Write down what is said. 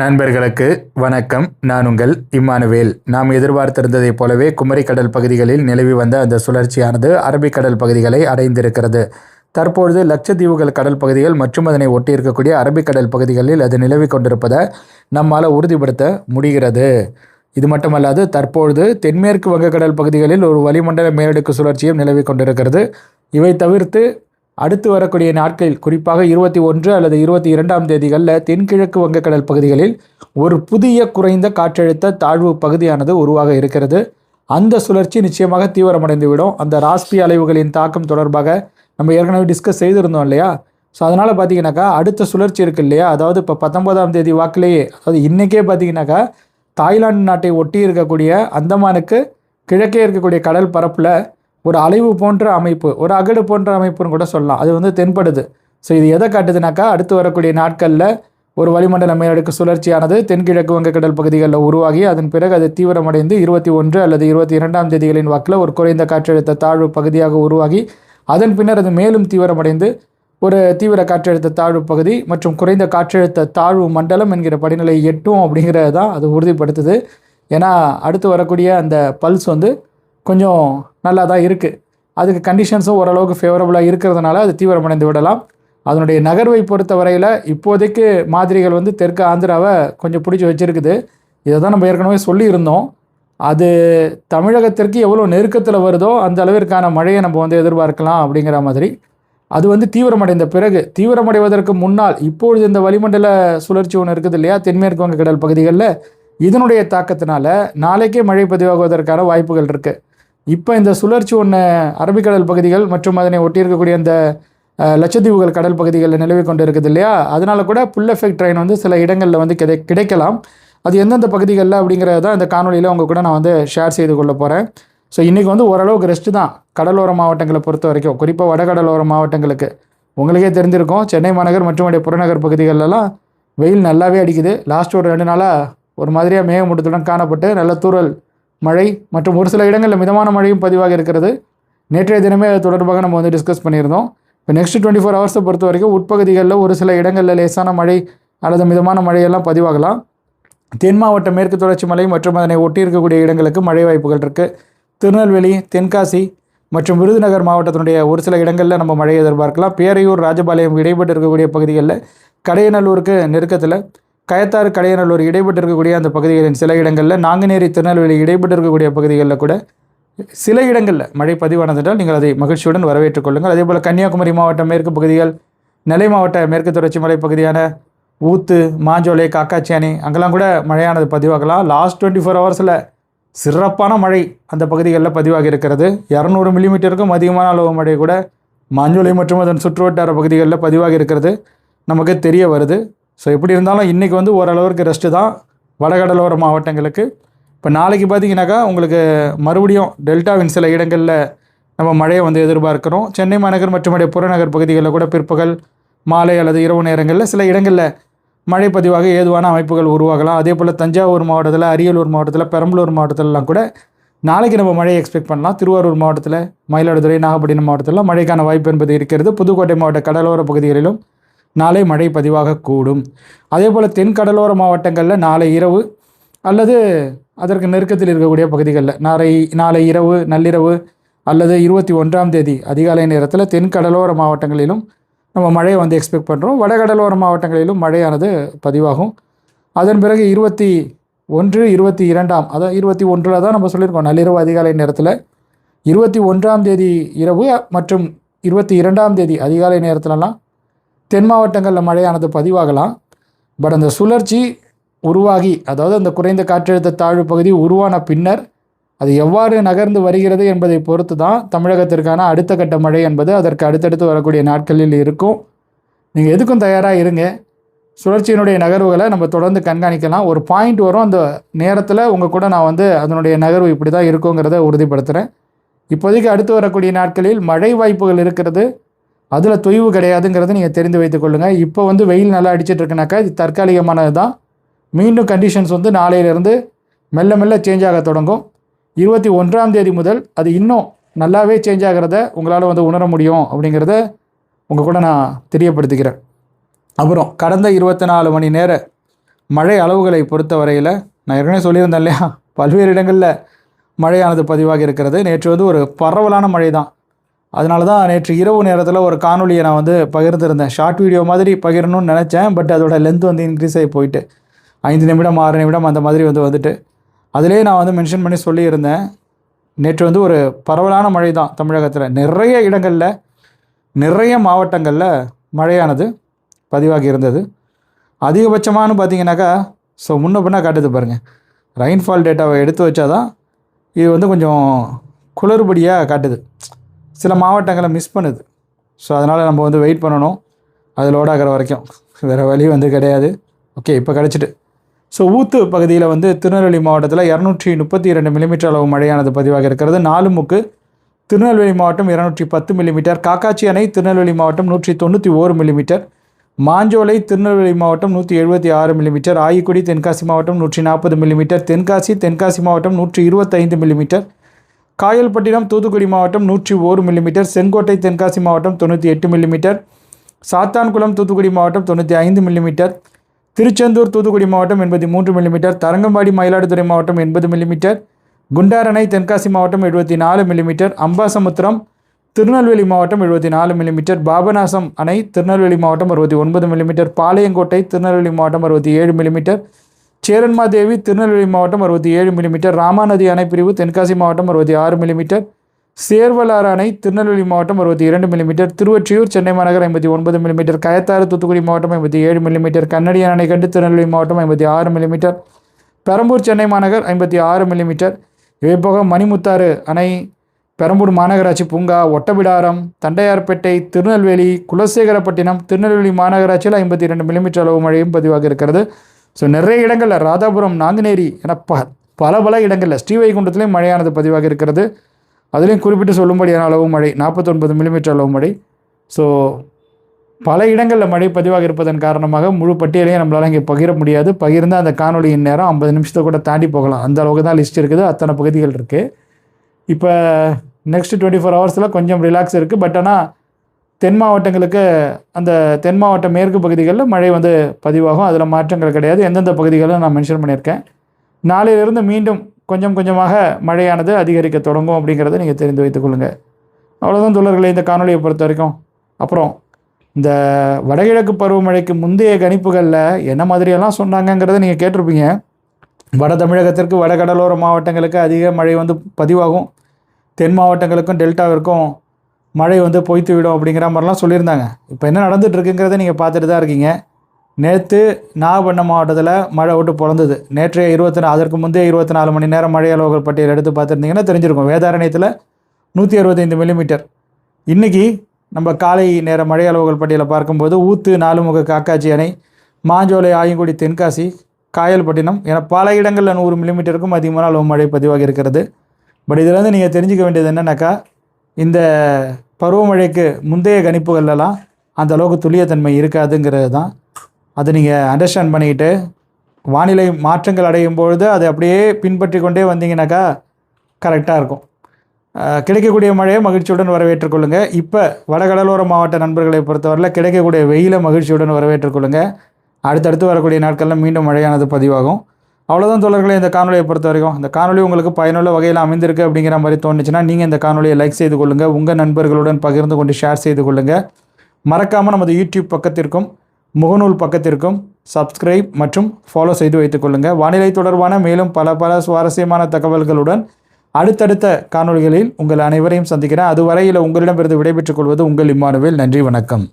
நண்பர்களுக்கு வணக்கம். நான் உங்கள் இம்மானுவேல். நாம் எதிர்பார்த்திருந்ததைப் போலவே குமரிக்கடல் பகுதிகளில் நிலவி வந்த அந்த சுழற்சியானது அரபிக்கடல் பகுதிகளை அடைந்திருக்கிறது. தற்பொழுது லட்சத்தீவுகள் கடல் பகுதிகள் மற்றும் அதனை ஒட்டியிருக்கக்கூடிய அரபிக்கடல் பகுதிகளில் அது நிலவி கொண்டிருப்பதை நம்மால் உறுதிப்படுத்த முடிகிறது. இது மட்டுமல்லாது தற்பொழுது தென்மேற்கு வங்கக்கடல் பகுதிகளில் ஒரு வளிமண்டல மேலடுக்கு சுழற்சியும் நிலவி கொண்டிருக்கிறது. இவை தவிர்த்து அடுத்து வரக்கூடிய நாட்களில் குறிப்பாக இருபத்தி ஒன்று அல்லது இருபத்தி இரண்டாம் தேதிகளில் தென்கிழக்கு வங்கக்கடல் பகுதிகளில் ஒரு புதிய குறைந்த காற்றழுத்த தாழ்வு பகுதியானது உருவாக இருக்கிறது. அந்த சுழற்சி நிச்சயமாக தீவிரமடைந்துவிடும். அந்த ராஸ்பி அலைவுகளின் தாக்கம் தொடர்பாக நம்ம ஏற்கனவே டிஸ்கஸ் செய்திருந்தோம் இல்லையா? ஸோ அதனால் பார்த்தீங்கன்னாக்கா அடுத்த சுழற்சி இருக்கு இல்லையா? அதாவது இப்போ பத்தொன்பதாம் தேதி வாக்கிலேயே அதாவது இன்றைக்கே பார்த்தீங்கன்னாக்கா தாய்லாந்து நாட்டை ஒட்டி இருக்கக்கூடிய அந்தமானுக்கு கிழக்கே இருக்கக்கூடிய கடல் பரப்பில் ஒரு அலைவு போன்ற அமைப்பு ஒரு அகடு போன்ற அமைப்புன்னு கூட சொல்லலாம். அது வந்து தென்படுது. ஸோ இது எதை காட்டுதுனாக்கா அடுத்து வரக்கூடிய நாட்களில் ஒரு வளிமண்டல மேலடுக்கு சுழற்சியானது தென்கிழக்கு வங்கக்கடல் பகுதிகளில் உருவாகி அதன் பிறகு அது தீவிரமடைந்து இருபத்தி ஒன்று அல்லது இருபத்தி இரண்டாம் தேதிகளின் வாக்கில் ஒரு குறைந்த காற்றழுத்த தாழ்வு பகுதியாக உருவாகி அதன் பின்னர் அது மேலும் தீவிரமடைந்து ஒரு தீவிர காற்றழுத்த தாழ்வு பகுதி மற்றும் குறைந்த காற்றழுத்த தாழ்வு மண்டலம் என்கிற படிநிலை எட்டும் அப்படிங்கிறது தான் அது உறுதிப்படுத்துது. ஏன்னா அடுத்து வரக்கூடிய அந்த பல்ஸ் வந்து கொஞ்சம் நல்லா தான் இருக்குது அதுக்கு கண்டிஷன்ஸும் ஓரளவுக்கு ஃபேவரபுளாக இருக்கிறதுனால அது தீவிரமடைந்து விடலாம். அதனுடைய நகர்வை பொறுத்த வரையில் இப்போதைக்கு மாதிரிகள் வந்து தெற்கு ஆந்திராவை கொஞ்சம் பிடிச்சி வச்சுருக்குது. இதை தான் நம்ம ஏற்கனவே சொல்லியிருந்தோம். அது தமிழகத்திற்கு எவ்வளோ நெருக்கத்தில் வருதோ அந்த அளவிற்கான மழையை நம்ம வந்து எதிர்பார்க்கலாம் அப்படிங்கிற மாதிரி. அது வந்து தீவிரமடைந்த பிறகு தீவிரமடைவதற்கு முன்னால் இப்பொழுது இந்த வளிமண்டல சுழற்சி ஒன்று இருக்குது இல்லையா? தென்மேற்கு கடல் பகுதிகளில். இதனுடைய தாக்கத்தினால நாளைக்கே மழை பதிவாகுவதற்கான வாய்ப்புகள் இருக்குது இப்போ இந்த சுழற்சி ஒன்று அரபிக்கடல் பகுதிகள் மற்றும் அதனை ஒட்டியிருக்கக்கூடிய அந்த லட்சத்தீவுகள் கடல் பகுதிகளில் நிலவி கொண்டு இருக்குது இல்லையா? அதனால கூட புல் எஃபெக்ட் ட்ரெயின் வந்து சில இடங்களில் வந்து கிடை கிடைக்கலாம். அது எந்தெந்த பகுதிகளில் அப்படிங்கிறத தான் இந்த காணொலியில் உங்கள் கூட நான் வந்து ஷேர் செய்து கொள்ள போகிறேன் ஸோ இன்றைக்கி வந்து ஓரளவுக்கு ரெஸ்ட்டு தான். கடலோர மாவட்டங்களை பொறுத்த வரைக்கும். குறிப்பாக வடகடலோர மாவட்டங்களுக்கு. உங்களுக்கே தெரிஞ்சிருக்கும். சென்னை மாநகர் மற்றும் உடைய புறநகர் பகுதிகளெல்லாம் வெயில் நல்லாவே அடிக்குது. லாஸ்ட் ஒரு ரெண்டு நாளாக ஒரு மாதிரியாக மேகமூட்டத்துடன் காணப்பட்டு நல்ல தூரல் மழை மற்றும் ஒரு சில இடங்களில் மிதமான மழையும் பதிவாக இருக்கிறது. நேற்றைய தினமே அது தொடர்பாக நம்ம வந்து டிஸ்கஸ் பண்ணியிருந்தோம். இப்போ நெக்ஸ்ட் டுவெண்ட்டி ஃபோர் ஹவர்ஸை பொறுத்த வரைக்கும் உட்பகுதிகளில் ஒரு சில இடங்களில் லேசான மழை அல்லது மிதமான மழையெல்லாம் பதிவாகலாம். தென் மாவட்ட மேற்கு தொடர்ச்சி மலை மற்றும் அதனை ஒட்டி இருக்கக்கூடிய இடங்களுக்கு மழை வாய்ப்புகள் இருக்குது திருநெல்வேலி தென்காசி மற்றும் விருதுநகர் மாவட்டத்தினுடைய ஒரு சில இடங்களில் நம்ம மழை எதிர்பார்க்கலாம். பேரையூர் ராஜபாளையம் இடைப்பட்டு இருக்கக்கூடிய பகுதிகளில் கடையநல்லூருக்கு நெருக்கத்தில் கயத்தாறு கடையநல்லூர் இடைப்பட்டு இருக்கக்கூடிய அந்த பகுதிகளின் சில இடங்களில் நாங்குநேரி திருநெல்வேலி இடைப்பட்டு இருக்கக்கூடிய பகுதிகளில் கூட சில இடங்களில் மழை பதிவானதென்றால் நீங்கள் அதை மகிழ்ச்சியுடன் வரவேற்றுக் கொள்ளுங்கள். அதே போல் கன்னியாகுமரி மாவட்ட மேற்கு பகுதிகள் நெல்லை மாவட்ட மேற்கு தொடர்ச்சி மலை பகுதியான ஊத்து மாஞ்சோலை காக்காச்சியானி அங்கெல்லாம் கூட மழையானது பதிவாகலாம். லாஸ்ட் டுவெண்ட்டி ஃபோர் ஹவர்ஸில் சிறப்பான மழை அந்த பகுதிகளில் பதிவாகி இருக்கிறது. இரநூறு மில்லிமீட்டருக்கும் அதிகமான அளவு மழை கூட மாஞ்சோலை மற்றும் அதன் சுற்றுவட்டார பகுதிகளில் பதிவாகி இருக்கிறது. நமக்கு தெரிய வருது. ஸோ எப்படி இருந்தாலும் இன்றைக்கி வந்து ஓரளவுக்கு ரெஸ்ட்டு தான் வடகடலோர மாவட்டங்களுக்கு. இப்போ நாளைக்கு பார்த்தீங்கன்னாக்கா உங்களுக்கு மறுபடியும் டெல்டாவின் சில இடங்களில் நம்ம மழையை வந்து எதிர்பார்க்குறோம். சென்னை மாநகர் மற்றும் அடைய புறநகர் பகுதிகளில் கூட பிற்பகல் மாலை அல்லது இரவு நேரங்களில் சில இடங்களில் மழை பதிவாக ஏதுவான அமைப்புகள் உருவாகலாம். அதே போல் தஞ்சாவூர் மாவட்டத்தில் அரியலூர் மாவட்டத்தில் பெரம்பலூர் மாவட்டத்திலலாம் கூட நாளைக்கு நம்ம மழையை எக்ஸ்பெக்ட் பண்ணலாம். திருவாரூர் மாவட்டத்தில் மயிலாடுதுறை நாகப்பட்டினம் மாவட்டத்தில் மழைக்கான வாய்ப்பு என்பது இருக்கிறது. புதுக்கோட்டை மாவட்ட கடலோர பகுதிகளிலும் நாளை மழை பதிவாக கூடும். அதே போல் தென் கடலோர மாவட்டங்களில் நாளை இரவு அல்லது அதற்கு நெருக்கத்தில் இருக்கக்கூடிய பகுதிகளில் நாளை நாளை இரவு நள்ளிரவு அல்லது இருபத்தி ஒன்றாம் தேதி அதிகாலை நேரத்தில் தென் கடலோர மாவட்டங்களிலும் நம்ம மழையை வந்து எக்ஸ்பெக்ட் பண்ணுறோம் வடகடலோர மாவட்டங்களிலும் மழையானது பதிவாகும். அதன் பிறகு இருபத்தி ஒன்று இருபத்தி இரண்டாம் அதான் இருபத்தி ஒன்றில் தான் நம்ம சொல்லியிருக்கோம். நள்ளிரவு அதிகாலை நேரத்தில் இருபத்தி ஒன்றாம் தேதி இரவு மற்றும் இருபத்தி இரண்டாம் தேதி அதிகாலை நேரத்துலலாம் தென் மாவட்டங்களில் மழையானது பதிவாகலாம். பட் அந்த சுழற்சி உருவாகி அதாவது அந்த குறைந்த காற்றழுத்த தாழ்வு பகுதி உருவான பின்னர் அது எவ்வாறு நகர்ந்து வருகிறது என்பதை பொறுத்து தான் தமிழகத்திற்கான அடுத்த கட்ட மழை என்பது அதற்கு அடுத்தடுத்து வரக்கூடிய நாட்களில் இருக்கும். நீங்கள் எதுக்கும் தயாராக இருங்க. சுழற்சியினுடைய நகர்வுகளை நம்ம தொடர்ந்து கண்காணிக்கலாம். ஒரு பாயிண்ட் வரும் அந்த நேரத்தில் உங்கள் கூட நான் வந்து அதனுடைய நகர்வு இப்படி தான் இருக்குங்கிறத உறுதிப்படுத்துகிறேன் இப்போதைக்கு அடுத்து வரக்கூடிய நாட்களில் மழை வாய்ப்புகள் இருக்கிறது. அதில் தொய்வு கிடையாதுங்கிறத நீங்கள் தெரிந்து வைத்துக் கொள்ளுங்கள் இப்போ வந்து வெயில் நல்லா அடிச்சிட்டு இருக்குனாக்கா இது தற்காலிகமானது தான் மீண்டும் கண்டிஷன்ஸ் வந்து நாளையிலேருந்து மெல்ல மெல்ல சேஞ்ச் ஆக தொடங்கும். இருபத்தி ஒன்றாம் தேதி முதல் அது இன்னும் நல்லாவே சேஞ்ச் ஆகிறத உங்களால் வந்து உணர முடியும் அப்படிங்கிறத உங்கள் கூட நான் தெரியப்படுத்திக்கிறேன். அப்புறம் கடந்த இருபத்தி நாலு மணி நேர மழை அளவுகளை பொறுத்த வரையில் நான் ஏற்கனவே சொல்லியிருந்தேன் இல்லையா? பல்வேறு இடங்களில் மழையானது பதிவாகி இருக்கிறது. நேற்று வந்து ஒரு பரவலான மழை தான் அதனால தான் நேற்று இரவு நேரத்தில் ஒரு காணொலியை நான் வந்து பகிர்ந்திருந்தேன். ஷார்ட் வீடியோ மாதிரி பகிரணும்னு நினச்சேன். பட் அதோட லென்த் வந்து இன்க்ரீஸ் ஆகி போயிட்டு ஐந்து நிமிடம் ஆறு நிமிடம் அந்த மாதிரி வந்து வந்துட்டு. அதிலே நான் வந்து மென்ஷன் பண்ணி சொல்லியிருந்தேன். நேற்று வந்து ஒரு பரவலான மழை தான் தமிழகத்தில். நிறைய இடங்களில் நிறைய மாவட்டங்களில் மழையானது பதிவாகி இருந்தது. அதிகபட்சமானு பார்த்தீங்கன்னாக்கா ஸோ முன்ன பின்னா காட்டுது பாருங்கள் ரெயின்ஃபால் டேட்டாவை எடுத்து வச்சா தான் இது வந்து கொஞ்சம் குளறுபடியாக காட்டுது. சில மாவட்டங்களை மிஸ் பண்ணுது. ஸோ அதனால் நம்ம வந்து வெயிட் பண்ணணும். அது லோட் ஆகிற வரைக்கும். வேறு வழி வந்து கிடையாது. ஓகே இப்போ கிடச்சிட்டு. ஸோ ஊத்து பகுதியில் வந்து திருநெல்வேலி மாவட்டத்தில் இரநூற்றி முப்பத்தி இரண்டு மில்லிமீட்டர் அளவு மழையானது பதிவாக இருக்கிறது. நாலு முக்கு. திருநெல்வேலி மாவட்டம் இரநூற்றி பத்து மில்லிமீட்டர் காக்காச்சி அணை திருநெல்வேலி மாவட்டம் நூற்றி தொண்ணூற்றி ஓரு மில்லிமீட்டர் மாஞ்சோலை திருநெல்வேலி மாவட்டம் நூற்றி எழுபத்தி ஆறு மில்லிமீட்டர் ஆயிக்குடி தென்காசி மாவட்டம் நூற்றி நாற்பது மில்லிமீட்டர் தென்காசி தென்காசி மாவட்டம் நூற்றி இருபத்தைந்து மில்லிமீட்டர் காயல்பட்டினம் தூத்துக்குடி மாவட்டம் நூற்றி ஓரு மில்லிமீட்டர் செங்கோட்டை தென்காசி மாவட்டம் தொண்ணூற்றி எட்டு மில்லிமீட்டர் சாத்தான்குளம் தூத்துக்குடி மாவட்டம் தொண்ணூற்றி ஐந்து மில்லிமீட்டர் திருச்செந்தூர் தூத்துக்குடி மாவட்டம் எண்பத்தி மூன்று மில்லிமீட்டர் தரங்கம்பாடி மயிலாடுதுறை மாவட்டம் எண்பது மில்லிமீட்டர் குண்டாரணை தென்காசி மாவட்டம் எழுபத்தி நாலு மில்லிமீட்டர் அம்பாசமுத்திரம் திருநெல்வேலி மாவட்டம் எழுபத்தி நாலு மில்லிமீட்டர் பாபநாசம் அணை திருநெல்வேலி மாவட்டம் அறுபத்தி ஒன்பது மில்லிமீட்டர் பாளையங்கோட்டை திருநெல்வேலி மாவட்டம் அறுபத்தி ஏழு மில்லிமீட்டர் சேரன்மாதேவி திருநெல்வேலி மாவட்டம் அறுபத்தி ஏழு மில்லிமீட்டர் ராமாநதி அணை பிரிவு தென்காசி மாவட்டம் அறுபத்தி ஆறு மில்லிமீட்டர் சேர்வலாறு அணை திருநெல்வேலி மாவட்டம் அறுபத்தி இரண்டு மில்லிமீட்டர் திருவொற்றியூர் சென்னை மாநகர் ஐம்பத்தி ஒன்பது மில்லிமீட்டர் கயத்தாறு தூத்துக்குடி மாவட்டம் ஐம்பத்தி ஏழு மில்லிமீட்டர் கண்ணடியான் அணை கண்டு திருநெல்வேலி மாவட்டம் ஐம்பத்தி ஆறு மில்லிமீட்டர் பெரம்பூர் சென்னை மாநகர் ஐம்பத்தி ஆறு மில்லிமீட்டர் இவை போக மணிமுத்தாறு அணை பெரம்பூர் மாநகராட்சி பூங்கா ஒட்டபிடாரம் தண்டையார்பேட்டை திருநெல்வேலி குலசேகரப்பட்டினம் திருநெல்வேலி மாநகராட்சியில் ஐம்பத்தி இரண்டு மில்லிமீட்டர் அளவு மழையும் பதிவாக இருக்கிறது. ஸோ நிறைய இடங்களில் ராதாபுரம் நாங்குநேரி என ப பல பல இடங்களில் ஸ்ரீவைகுண்டத்துலேயும் மழையானது பதிவாக இருக்கிறது. அதுலேயும் குறிப்பிட்டு சொல்லும்படியான அளவு மழை? நாற்பத்தொன்பது மில்லிமீட்டர் அளவு மழை. ஸோ பல இடங்களில் மழை பதிவாக இருப்பதன் காரணமாக முழு பட்டியலையும் நம்மளால் இங்கே பகிர முடியாது. பகிர்ந்தால் அந்த காணொலியின் நேரம் ஐம்பது நிமிஷத்தை கூட தாண்டி போகலாம். அந்த அளவுக்கு தான் லிஸ்ட் இருக்குது. அத்தனை பகுதிகள் இருக்குது இப்போ நெக்ஸ்ட் டுவெண்ட்டி ஃபோர் ஹவர்ஸில் கொஞ்சம் ரிலாக்ஸ் இருக்குது பட் ஆனால் தென் மாவட்டங்களுக்கு அந்த தென் மாவட்ட மேற்கு பகுதிகளில் மழை வந்து பதிவாகும். அதில் மாற்றங்கள் கிடையாது. எந்தெந்த பகுதிகளில் நான் மென்ஷன் பண்ணியிருக்கேன். நாளையிலிருந்து மீண்டும் கொஞ்சம் கொஞ்சமாக மழையானது அதிகரிக்க தொடங்கும் அப்படிங்கிறத நீங்கள் தெரிந்து வைத்துக்கொள்ளுங்கள் அவ்வளோதான் தொழில்களை இந்த காணொலியை பொறுத்த வரைக்கும். அப்புறம் இந்த வடகிழக்கு பருவமழைக்கு முந்தைய கணிப்புகளில் என்ன மாதிரியெல்லாம் சொன்னாங்கங்கிறத நீங்கள் கேட்டிருப்பீங்க. வட தமிழகத்திற்கு வடகடலோர மாவட்டங்களுக்கு அதிக மழை வந்து பதிவாகும். தென் மாவட்டங்களுக்கும் டெல்டாவிற்கும் மழை வந்து பொய்த்து விடும் அப்படிங்கிற மாதிரிலாம் சொல்லியிருந்தாங்க. இப்போ என்ன நடந்துட்டு இருக்குங்கிறத நீங்கள் பார்த்துட்டு தான் இருக்கீங்க. நேற்று நாகப்பட்டினம் மாவட்டத்தில் மழை விட்டு பிறந்தது நேற்றைய இருபத்தி நாலு அதற்கு முந்தைய இருபத்தி நாலு மணி நேரம் மழை அளவுகள் பட்டியல் எடுத்து பார்த்துருந்தீங்கன்னா தெரிஞ்சிருக்கும். வேதாரண்யத்தில் நூற்றி அறுபத்தைந்து மில்லிமீட்டர் இன்றைக்கி நம்ம காலை நேர மழை அளவுகள் பட்டியலை பார்க்கும்போது ஊத்து நாலுமுக காக்காட்சி அணை மாஞ்சோலை ஆயங்குடி தென்காசி காயல்பட்டினம் என பல இடங்களில் நூறு மில்லிமீட்டருக்கும் அதிகமான அளவு மழை பதிவாகி இருக்கிறது. பட் இதில் நீங்கள் தெரிஞ்சுக்க வேண்டியது என்னென்னாக்கா இந்த பருவமழைக்கு முந்தைய கணிப்புகள்லாம் அந்த அளவுக்கு துல்லியத்தன்மை இருக்காதுங்கிறது தான். அதை நீங்கள் அண்டர்ஸ்டாண்ட் பண்ணிக்கிட்டு வானிலை மாற்றங்கள் அடையும் பொழுது அதை அப்படியே பின்பற்றி கொண்டே வந்தீங்கன்னாக்கா கரெக்டாக இருக்கும். கிடைக்கக்கூடிய மழையை மகிழ்ச்சியுடன் வரவேற்றுக்கொள்ளுங்கள் இப்போ வடகடலோர மாவட்ட நண்பர்களை பொறுத்தவரையில் கிடைக்கக்கூடிய வெயிலை மகிழ்ச்சியுடன் வரவேற்றுக்கொள்ளுங்கள் அடுத்தடுத்து வரக்கூடிய நாட்களில் மீண்டும் மழையானது பதிவாகும். அவ்வளோதான் தொடர்களே இந்த காணொலியை பொறுத்த வரைக்கும் இந்த காணொலி உங்களுக்கு பயனுள்ள வகையில் அமைந்திருக்கு அப்படிங்கிற மாதிரி தோணுச்சுன்னா நீங்கள் இந்த காணொலியை லைக் செய்து கொள்ளுங்கள் உங்கள் நண்பர்களுடன் பகிர்ந்து கொண்டு ஷேர் செய்து கொள்ளுங்கள் மறக்காமல் நமது யூடியூப் பக்கத்திற்கும் முகநூல் பக்கத்திற்கும் சப்ஸ்கிரைப் மற்றும் ஃபாலோ செய்து வைத்துக் கொள்ளுங்கள் வானிலை தொடர்பான மேலும் பல பல சுவாரஸ்யமான தகவல்களுடன் அடுத்தடுத்த காணொளிகளில் உங்கள் அனைவரையும் சந்திக்கிறேன். அதுவரையில் உங்களிடமிருந்து விடைபெற்றுக் கொள்வது உங்கள் இம்மானுவேல். நன்றி வணக்கம்.